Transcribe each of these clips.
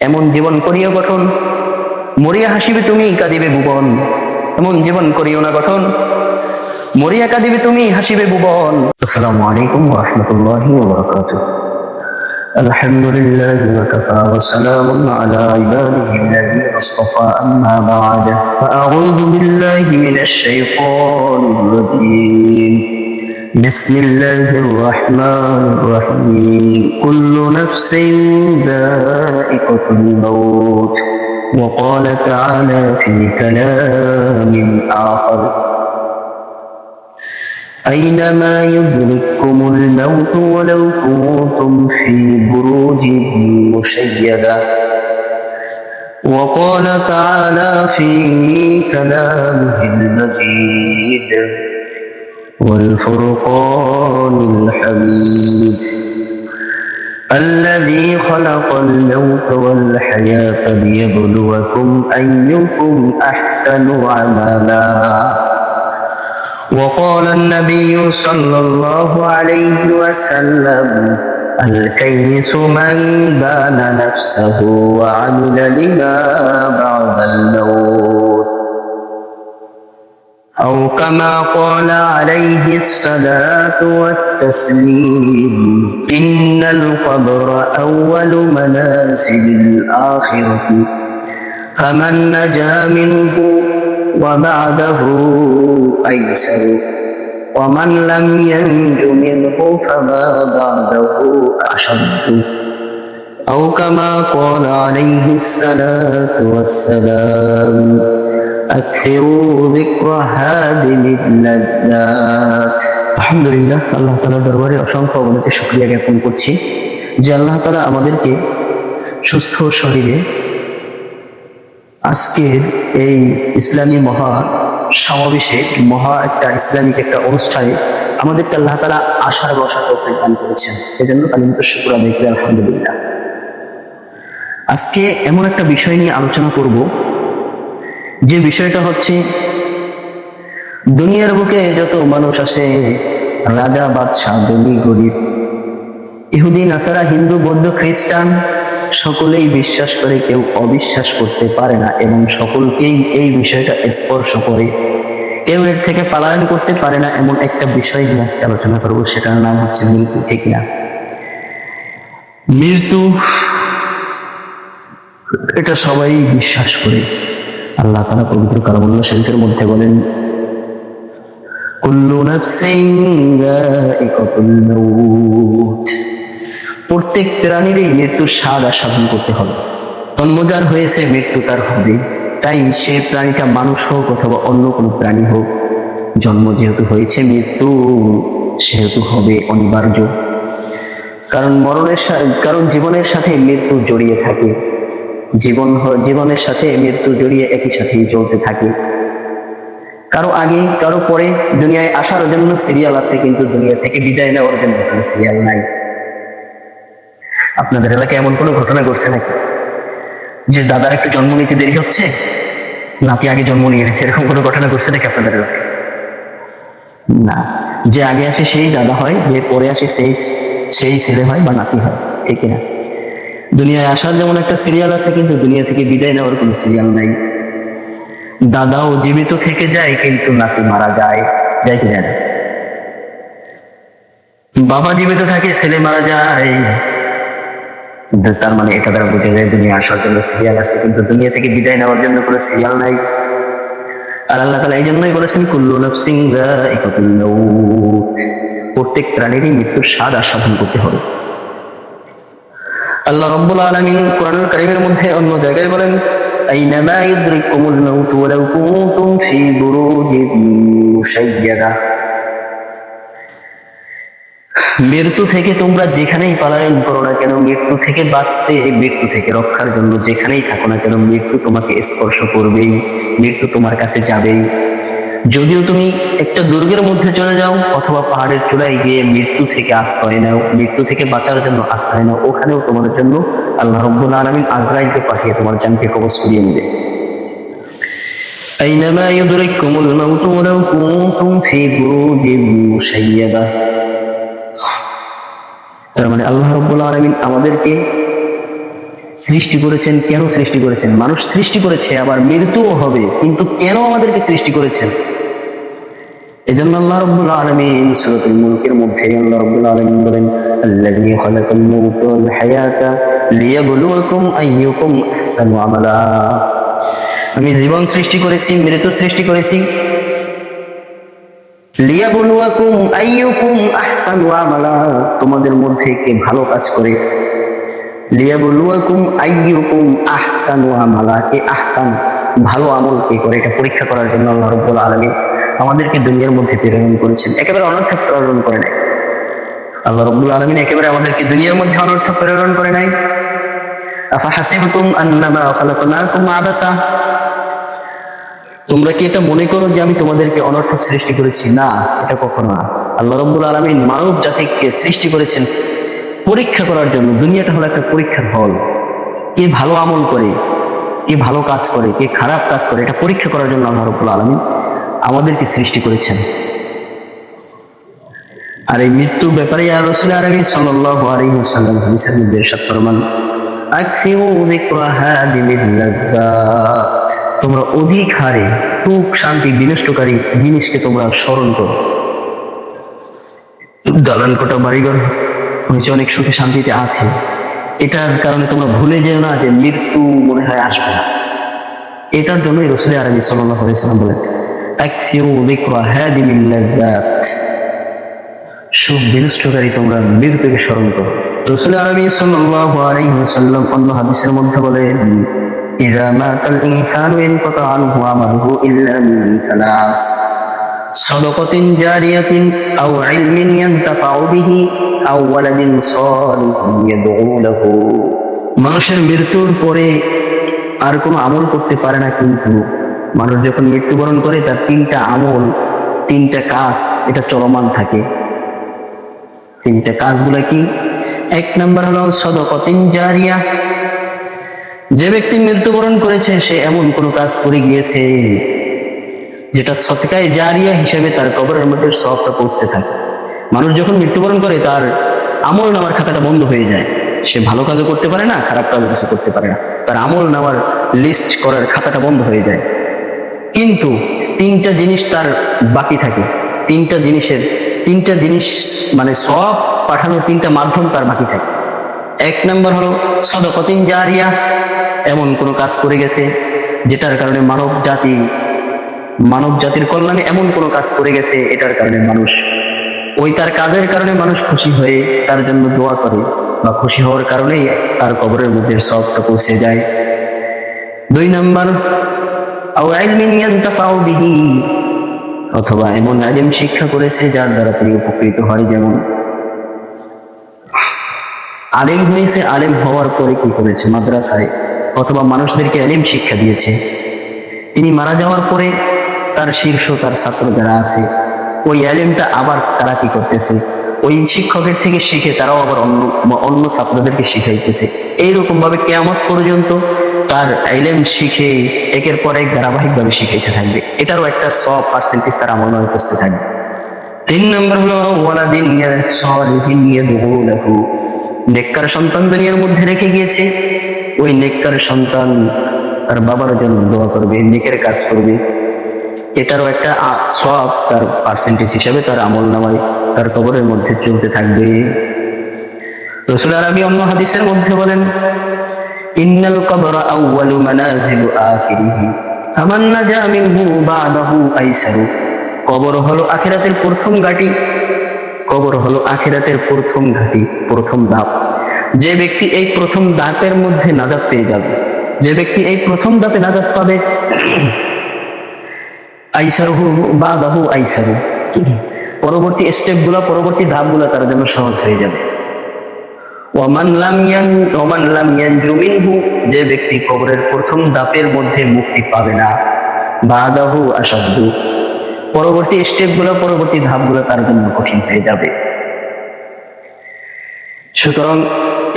এমন জীবন করিও গঠন মরিয়া হাসিবে তুমি কাঁদিবে ভুবন এমন জীবন করিও না গঠন মরিয়া কাঁদিবে তুমি হাসিবে ভুবন আসসালামু আলাইকুম রহমতুল্লাহ الحمد لله وكفى وسلام على عباده الذين اصطفى أما بعد فأعوذ بالله من الشيطان الرجيم بسم الله الرحمن الرحيم. كل نفس ذائقة الموت. وقال تعالى في كلام آخر أينما يدرككم الموت ولو كنتم في بروج مشيدة. وقال تعالى في كلامه المجيد والفرقان الحميد الذي خلق الموت والحياة ليبلوكم أيكم أحسن عملا. وقال النبي صلى الله عليه وسلم الكيس من بان نفسه وعمل لما بعد الموت. أو كما قال عليه الصلاة والتسليم إن القبر أول منازل الآخرة فمن نجا منه وبعده أيسر ومن لم ينج منه فما بعده أشد. أو كما قال عليه الصلاة والسلام أكثروا ذكر هادم اللذات الحمد لله আল্লাহ তালার দরবারে অসংখ্য অবনতি শুক্রিয়া জ্ঞাপন করছি যে আল্লাহ তালা আমাদেরকে সুস্থ শরীরে আজকের এই ইসলামী মহা সমাবেশে মহা একটা ইসলামিক একটা অনুষ্ঠানে আমাদেরকে আল্লাহ তালা আশার বসার তৌফিক দান করেছেন এই জন্য কালিমত শুক্র আদায় করি আলহামদুলিল্লাহ আজকে এমন একটা বিষয় নিয়ে আলোচনা করব যে বিষয়টা হচ্ছে, দুনিয়ার বুকে যত মানুষ আছে, রাজা, বাদশাহ ধনী গরিব, ইহুদি, নাসারা, হিন্দু, বৌদ্ধ, খ্রিস্টান, সকলেই বিশ্বাস করে কেউ অবিশ্বাস করতে পারে না এবং সকলকেই এই বিষয়টা স্পর্শ করে। কেউ এর থেকে পালায়ন করতে পারে না এমন একটা বিষয় নিয়ে আজকে আলোচনা করব, সেটার নাম হচ্ছে মৃত্যু, ঠিক না মৃত্যু, এটা সবাই বিশ্বাস করে। আল্লাহ তালা পবিত্র কালামুল্লাহ শরীফের মধ্যে বলেন প্রত্যেক প্রাণীরই মৃত্যুর স্বাদ আস্বাদন করতে হবে। তন্মজার হয়েছে, মৃত্যু তার হবে। তাই সে প্রাণীটা মানুষ হোক অথবা অন্য কোনো প্রাণী হোক, জন্ম যেহেতু হয়েছে, মৃত্যু সেহেতু হবে অনিবার্য। কারণ মরণের কারণ জীবনের সাথে মৃত্যু জড়িয়ে থাকে। জীবন জীবনের সাথে মৃত্যু জড়িয়ে একই সাথেই চলতে থাকে। কারও আগে, কারও পরে দুনিয়ায় আসার জন্য সিরিয়াল আছে, কিন্তু দুনিয়া থেকে বিদায় নেওয়ার জন্য কোনো সিরিয়াল নাই। আপনাদের এলাকায় এমন কোনো ঘটনা ঘটছে নাকি? যে দাদার একটু জন্ম নিতে দেরি হচ্ছে? নাতি আগে জন্ম নিয়ে নিচ্ছে? এরকম কোনো ঘটনা ঘটছে নাকি আপনাদের এলাকায়? না। যে আগে আসে সেই দাদা হয়, যে পরে আসে সেই সেই ছেলে হয় বা নাতি হয়, ঠিক না দুনিয়ায় আসার যেমন একটা সিরিয়াল আছে, কিন্তু দুনিয়া থেকে বিদায় নেওয়ার কোনো সিরিয়াল নাই। দাদাও জীবিত থেকে যায়, কিন্তু নাতি মারা যায়। যায় কি যায় বাবা জীবিত থাকে, ছেলে মারা যায়। তার মানে এটা দ্বারা বোঝা যায় দুনিয়া আসার জন্য সিরিয়াল আছে, কিন্তু দুনিয়া থেকে বিদায় নেওয়ার জন্য কোনো সিরিয়াল নাই। আর আল্লাহ তালা এই জন্যই বলেছেন, কুল্লু নফসিং প্রত্যেক প্রাণীরই মৃত্যুর স্বাদ আস্বাদন করতে হবে। আল্লাহ রব্বুল আলামিন কোরআনুল কারীমের মধ্যে অন্য জায়গায় বলেন মৃত্যু থেকে তোমরা যেখানেই পালায়ন করো না কেন, মৃত্যু থেকে বাঁচতে, মৃত্যু থেকে রক্ষার জন্য যেখানেই থাকো না কেন, মৃত্যু তোমাকে স্পর্শ করবেই, মৃত্যু তোমার কাছে যাবেই। যদিও তুমি একটা দুর্গের মধ্যে চলে যাও অথবা পাহাড়ের চূড়ায় গিয়ে মৃত্যু থেকে আশ্রয় নাও মৃত্যু থেকে বাঁচার জন্য আশ্রয় নাও ওখানেও তোমার জন্য আল্লাহ রব্বুল আলমিন আজরাইলকে পাঠিয়ে তোমার জানকে কবচ করিয়ে নেবে أينما يدرككم الموت ولو كنتم في بروج مشيدة তার মানে আল্লাহ রব্বুল আলমিন আমাদেরকে সৃষ্টি করেছেন, কেন সৃষ্টি করেছেন? মানুষ সৃষ্টি করেছে, আবার মৃত্যুও হবে, কিন্তু কেন আমাদেরকে সৃষ্টি করেছেন? এজন্য আল্লাহ রাব্বুল আলামিন সূরাতুল মুলকের মধ্যে আল্লাহ রাব্বুল আলামিন বলেন আমি জীবন সৃষ্টি করেছি, মৃত্যু সৃষ্টি করেছি। লিয়াবলুয়াকুম আইয়ুকুম আহসানু আমালা। তোমাদের মধ্যে কে ভালো কাজ করে লিয়াবলুয়াকুম আইয়ুকুম আহসানু আমালা কে আহসান, ভালো আমল কে করে? এটা পরীক্ষা করার জন্য আল্লাহ রাব্বুল আলামিন আমাদেরকে দুনিয়ার মধ্যে প্রেরণ করেছেন। একেবারে অনর্থক প্রেরণ করে নাই। আল্লাহ রাব্বুল আলামিন একেবারে আমাদেরকে দুনিয়ার মধ্যে অনর্থক প্রেরণ করে নাই। আফা হাসিবতুম আন্নামা খালাকনাকুম আবাসা। তোমরা কি এটা মনে করো যে আমি তোমাদেরকে অনর্থক সৃষ্টি করেছি? না, এটা কখনো না। আল্লাহ রব্বুল আলমিন মানব জাতিকে সৃষ্টি করেছেন পরীক্ষা করার জন্য, দুনিয়াটা হলো একটা পরীক্ষার হল। কে ভালো আমল করে, কে ভালো কাজ করে, কে খারাপ কাজ করে, এটা পরীক্ষা করার জন্য আল্লাহ রব্বুল আলমিন আমাদেরকে সৃষ্টি করেছেন। আর এই মৃত্যুর ব্যাপারে আরবি সাল্লাহ ফরমান তোমরা অধিক হারে শান্তি, বিনষ্টকারী জিনিসকে তোমরা স্মরণ করো। দালান কোটা বাড়িঘর হয়েছে অনেক সুখে শান্তিতে আছে। এটার কারণে তোমরা ভুলে যেও না যে মৃত্যু মনে হয় আসবে না। এটার জন্যই রসুল আরবি সাল্লাহ আলাইসাল্লাম বলেন সুখ বিনষ্টকারী তোমরা স্মরণ করো। আরবি মধ্যে মানুষের মৃত্যুর পরে আর কোনো আমল করতে পারে না কিন্তু মানুষ যখন মৃত্যুবরণ করে তার তিনটা আমল, তিনটা কাজ, এটা চলমান থাকে। তিনটা কাজগুলো কি? এক নম্বর হলো সদকতিন জারিয়া। যে ব্যক্তি মৃত্যুবরণ করেছে, সে এমন কোনো কাজ করে গিয়েছে যেটা সৎকায় জারিয়া হিসেবে তার কবরের মধ্যে সবটা পৌঁছতে থাকে। মানুষ যখন মৃত্যুবরণ করে, তার আমল নামার খাতাটা বন্ধ হয়ে যায়। সে ভালো কাজও করতে পারে না, খারাপ কাজও কিছু করতে পারে না। তার আমল নামার লিস্ট করার খাতাটা বন্ধ হয়ে যায়। কিন্তু তিনটা জিনিস তার বাকি থাকে। তিনটা জিনিসের, তিনটা জিনিস মানে সব পাঠানোর তিনটা মাধ্যম তার বাকি থাকে। এক নম্বর হলো সদকতিন জারিয়া, এমন কোনো কাজ করে গেছে যেটার কারণে মানব জাতি, মানব জাতির কল্যাণে এমন কোনো কাজ করে গেছে এটার কারণে মানুষ ওই তার কাজের কারণে মানুষ খুশি হয়ে তার জন্য দোয়া করে বা খুশি হওয়ার কারণেই তার কবরের মধ্যে সবটা পৌঁছে যায়। দুই নম্বর অথবা এমন আলিম শিক্ষা করেছে যার দ্বারা তিনি উপকৃত হয় যেমন। আলেম হয়েছে, আলেম হওয়ার পরে কি করেছে মাদ্রাসায়, অথবা মানুষদেরকে আলিম শিক্ষা দিয়েছে। তিনি মারা যাওয়ার পরে তার শীর্ষ তার ছাত্র যারা আছে ওই আলিমটা আবার তারা কি করতেছে? ওই শিক্ষকের থেকে শিখে তারাও আবার অন্য অন্য ছাত্রদেরকে শিখাইতেছে। এইরকম ভাবে কেমন পর্যন্ত তার আইলেম শিখে একের পর এক ধারাবাহিকভাবে শিখাইতে থাকবে। এটারও একটা সব পার্সেন্টেজ তার আমল নয় করতে থাকবে। তিন নম্বর হলো ওয়ালাদিন নেককার সন্তান দুনিয়ার মধ্যে রেখে গিয়েছে। ওই নেককার সন্তান তার বাবার জন্য দোয়া করবে, নেকের কাজ করবে। এটারও একটা সব তার পার্সেন্টেজ হিসাবে তার আমল নামায়, তার কবরের মধ্যে চলতে থাকবে। রসুল আরবি অন্য হাদিসের মধ্যে বলেন, ইন্নাল কবর আউয়ালু মানাজিলু আখিরিহি, ফামান নাজা মিনহু বাদাহু আইসারু। কবর হলো আখিরাতের প্রথম ঘাটি। কবর হলো আখিরাতের প্রথম ঘাটি, প্রথম ধাপ। যে ব্যক্তি এই প্রথম দাঁতের মধ্যে নাজাত পেয়ে যাবে, যে ব্যক্তি এই প্রথম ধাপে নাজাত পাবে আইসারহু বাদাহু আইসারু। পরবর্তী স্টেপগুলো পরবর্তী ধাপগুলো তার জন্য সহজ হয়ে যাবে। যে ব্যক্তি কবরের প্রথম দাপের মধ্যে মুক্তি পাবে না, বাদাহু আসাদু পরবর্তী পরবর্তী তার জন্য কঠিন হয়ে যাবে। সুতরাং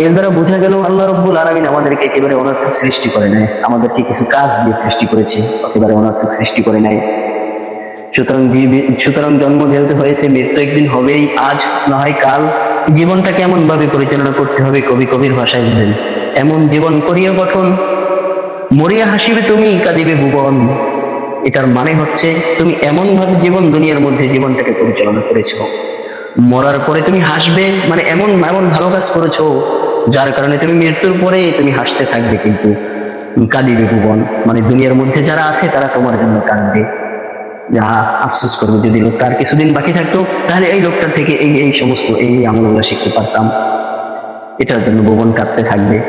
এর দ্বারা বোঝা গেল আল্লাহ রব্বুল আলমিন আমাদেরকে একেবারে অনর্থক সৃষ্টি করে নাই। আমাদেরকে কিছু কাজ দিয়ে সৃষ্টি করেছে, একেবারে অনর্থক সৃষ্টি করে নাই। সুতরাং সুতরাং জন্ম যেহেতু হয়েছে, মৃত্যু একদিন হবেই, আজ না হয় কাল। জীবনটা কেমন ভাবে পরিচালনা করতে হবে, কবি কবির ভাষায় বলেন। এমন জীবন করিয়া গঠন মরিয়া হাসিবে তুমি, কাঁদিবে ভুবন। এটার মানে হচ্ছে, তুমি এমন ভাবে জীবন, দুনিয়ার মধ্যে জীবনটাকে পরিচালনা করেছ। মরার পরে তুমি হাসবে মানে এমন এমন ভালো কাজ করেছ, যার কারণে তুমি মৃত্যুর পরে তুমি হাসতে থাকবে কিন্তু। কাঁদিবে ভুবন। মানে দুনিয়ার মধ্যে যারা আছে, তারা তোমার জন্য কাঁদবে। যা আফসোস করব যদি লোকটা আর কিছুদিন বাকি থাকতো, তাহলে এই লোকটার থেকে এই এই সমস্ত, এই এই আমলগুলো শিখতে পারতাম। এটার জন্য ভুবন কাঁদতে থাকবে।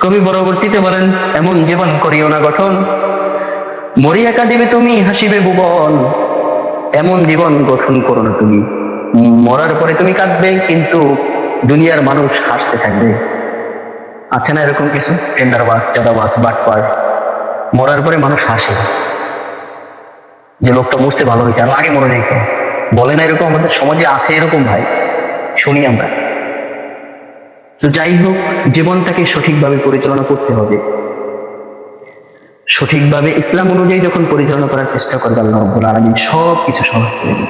কবি পরবর্তীতে বলেন, এমন জীবন করিও না গঠন। মরিয়া কাঁদিবে তুমি, হাসিবে ভুবন এমন জীবন গঠন করো না তুমি। মরার পরে তুমি কাঁদবে, কিন্তু দুনিয়ার মানুষ হাসতে থাকবে। আছে না এরকম কিছু? টেন্ডার বাস চাঁদা বাস বাটপার। মরার পরে মানুষ হাসে। যে লোকটা মরতে ভালো হয়েছে, আর আগে মরে নেই তো বলে না এরকম আমাদের, সমাজে আছে এরকম ভাই, শুনি আমরা। তো যাই হোক, জীবনটাকে সঠিকভাবে পরিচালনা করতে হবে। সঠিকভাবে ইসলাম অনুযায়ী যখন পরিচালনা করার চেষ্টা করবে আল্লাহ রব্বুল আলমিন সব কিছু সহজ করে দেবে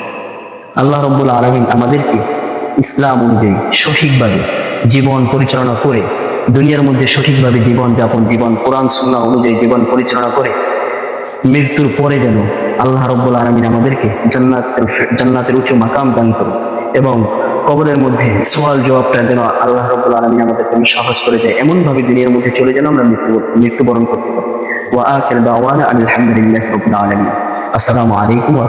আল্লাহ রব্বুল আলমিন আমাদেরকে ইসলাম অনুযায়ী সঠিকভাবে জীবন পরিচালনা করে, দুনিয়ার মধ্যে সঠিকভাবে জীবন যাপন, জীবন, কোরআন সুন্না অনুযায়ী জীবন পরিচালনা করে মৃত্যুর পরে যেন আল্লাহ রব্বুল আলমিন আমাদেরকে জান্নাতের জান্নাতের উচ্চ মাকাম দান করুন এবং কবরের মধ্যে সোয়াল জবাবটা যেন আল্লাহ রব্বুল আলমিন আমাদেরকে সাহস করে দেয়। এমনভাবে দিনের মধ্যে চলে যেন আমরা মৃত্যু, মৃত্যুবরণ করতে পারি। ওয়া আখির আলহামদুলিল্লাহ রব্বুল আলমিন। আসসালামু আলাইকুম ওয়া